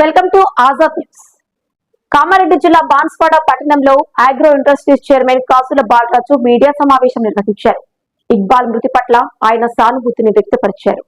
Welcome to Azad news. Kamareddy జిల్లా బాన్స్వాడ పట్టణంలో agro industries chairman కాసుల బాలరాజు మీడియా సమావేశం నిర్వహించారు. ఇక్బాల్ మృతి పట్ల ఆయన సానుభూతిని వ్యక్తపరిచారు.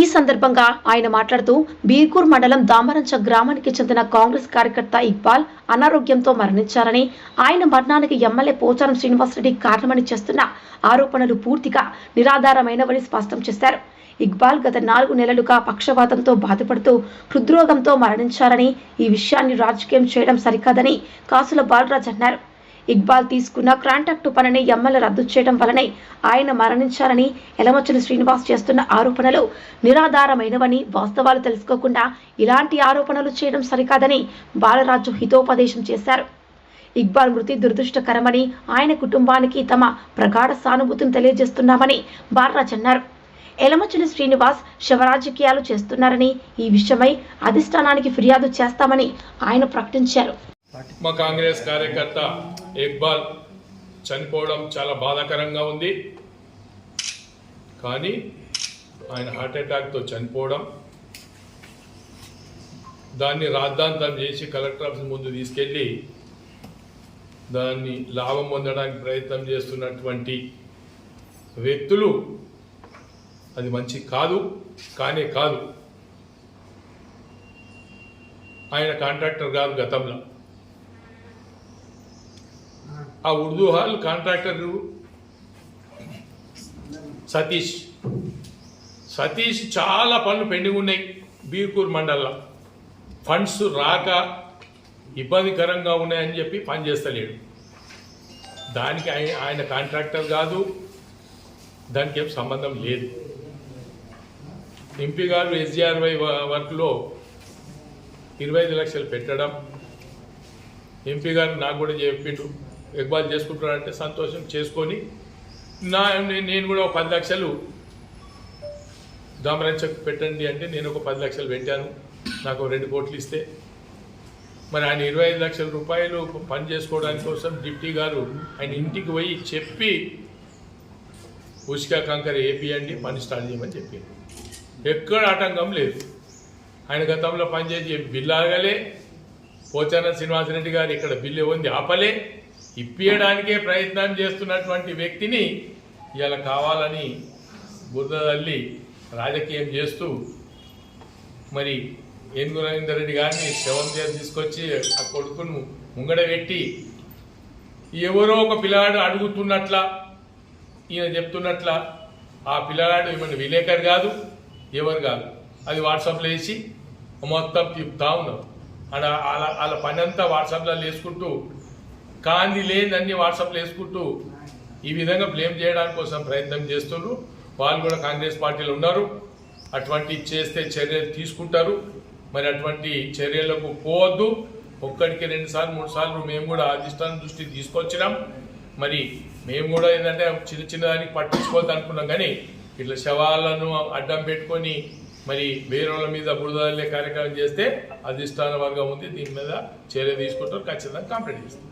ఈ సందర్భంగా ఆయన మాట్లాడుతూ బీర్కూర్ మండలం దామరంచ గ్రామానికి చెందిన కాంగ్రెస్ కార్యకర్త ఇక్బాల్ అనారోగ్యంతో మరణించారని ఆయన మరణానికి ఎమ్మెల్యే పోచారం శ్రీనివాసరెడ్డి కారణమని చేస్తున్న ఆరోపణలు పూర్తిగా నిరాధారమైనవని స్పష్టం చేశారు. ఇక్బాల్ గత నాలుగు నెలలుగా పక్షవాతంతో బాధపడుతూ హృద్రోగంతో మరణించారని ఈ విషయాన్ని రాజకీయం చేయడం సరికాదని కాసుల బాలరాజ్ అన్నారు. ఇక్బాల్ తీసుకున్న కాంట్రాక్టు పనిని ఎమ్మెల్యే రద్దు చేయడం వలనే ఆయన మరణించారని ఎలమచ్చని శ్రీనివాస్ చేస్తున్న ఆరోపణలు నిరాధారమైనవని వాస్తవాలు తెలుసుకోకుండా ఇలాంటి ఆరోపణలు చేయడం సరికాదని బాలరాజు హితోపదేశం చేశారు. ఇక్బాల్ మృతి దురదృష్టకరమని ఆయన కుటుంబానికి తమ ప్రగాఢ సానుభూతిని తెలియజేస్తున్నామని బాలరాజ్ అన్నారు. ఎలమచని శ్రీనివాస్ శవరాజకీయాలు చేస్తున్నారని ఈ విషయమై అధిష్టానానికి ఫిర్యాదు చేస్తామని ఆయన ప్రకటించారు. మా కాంగ్రెస్ కార్యకర్త ఇక్బాల్ చనిపోవడం చాలా బాధాకరంగా ఉంది. కానీ ఆయన హార్ట్ అటాక్తో చనిపోవడం దాన్ని రాద్ధాంతం చేసి కలెక్టర్ ఆఫీస్ ముందు తీసుకెళ్ళి దాన్ని లాభం పొందడానికి ప్రయత్నం చేస్తున్నటువంటి వ్యక్తులు అది మంచి కాదు కానే కాదు. ఆయన కాంట్రాక్టర్ కాదు గతంలో. ఆ ఉర్దూ హాల్ కాంట్రాక్టర్ సతీష్. సతీష్ చాలా పనులు పెండింగ్ ఉన్నాయి బీర్కూర్ మండల్లో. ఫండ్స్ రాక ఇబ్బందికరంగా ఉన్నాయని చెప్పి పని చేస్తలేడు. దానికి ఆయన ఆయన కాంట్రాక్టర్ కాదు దానికి ఏం సంబంధం లేదు. ఎంపీ గారు ఎస్జిఆర్వై వర్క్లో ఇరవై ఐదు లక్షలు పెట్టడం. ఎంపీ గారు నాకు కూడా చెప్పిండు ఇక్బాల్ చేసుకుంటున్నారంటే సంతోషం చేసుకొని నా నేను కూడా ఒక పది లక్షలు దామరంచకు పెట్టండి అంటే నేను ఒక పది లక్షలు పెట్టాను. నాకు రెండు కోట్లు ఇస్తే. మరి ఆయన ఇరవై ఐదు లక్షల రూపాయలు పని చేసుకోవడానికి కోసం డిప్టీ గారు ఆయన ఇంటికి పోయి చెప్పి ఉష్కా కంకర వేపియండి పని స్టార్ట్ చేయమని చెప్పింది ఎక్కడ ఆటంకం లేదు. ఆయన గతంలో పనిచేసి బిల్లు ఆగలే పోచారం శ్రీనివాసరెడ్డి గారు ఇక్కడ బిల్లు ఉంది ఆపలే. ఇప్పియడానికే ప్రయత్నం చేస్తున్నటువంటి వ్యక్తిని ఇలా కావాలని బురద రాజకీయం చేస్తూ మరి ఏనుగు రవీందర్ రెడ్డి గారిని శవం చేసి తీసుకొచ్చి ఆ కొడుకును ముంగడ పెట్టి ఎవరో ఒక పిల్లగాడు అడుగుతున్నట్ల ఈయన చెప్తున్నట్ల ఆ పిల్లగాడు ఏమన్నా విలేకరు కాదు. ఎవరు కాదు. అది వాట్సాప్లో వేసి మొత్తం తిప్పుతా ఉన్నారు అలా అలా వాళ్ళ పని అంతా వాట్సాప్లో వేసుకుంటూ కాంది లేదని వాట్సాప్లో వేసుకుంటూ ఈ విధంగా బ్లేమ్ చేయడానికి కోసం ప్రయత్నం చేస్తున్నారు వాళ్ళు కూడా కాంగ్రెస్ పార్టీలో ఉన్నారు. అటువంటి చేస్తే చర్యలు తీసుకుంటారు. మరి అటువంటి చర్యలకు పోవద్దు. ఒక్కడికి రెండు సార్లు మూడు సార్లు మేము కూడా అధిష్టానం దృష్టి తీసుకొచ్చినాం. మరి మేము కూడా ఏంటంటే చిన్న చిన్న దానికి పట్టించుకోవద్దు అనుకున్నాం. కానీ ఇట్లా శవాలను అడ్డం పెట్టుకొని మరి వేరేళ్ళ మీద బురదల్లే కార్యక్రమం చేస్తే అధిష్టాన వర్గం ఉంది దీని మీద చర్య తీసుకుంటారు ఖచ్చితంగా కంప్లీట్ చేస్తారు.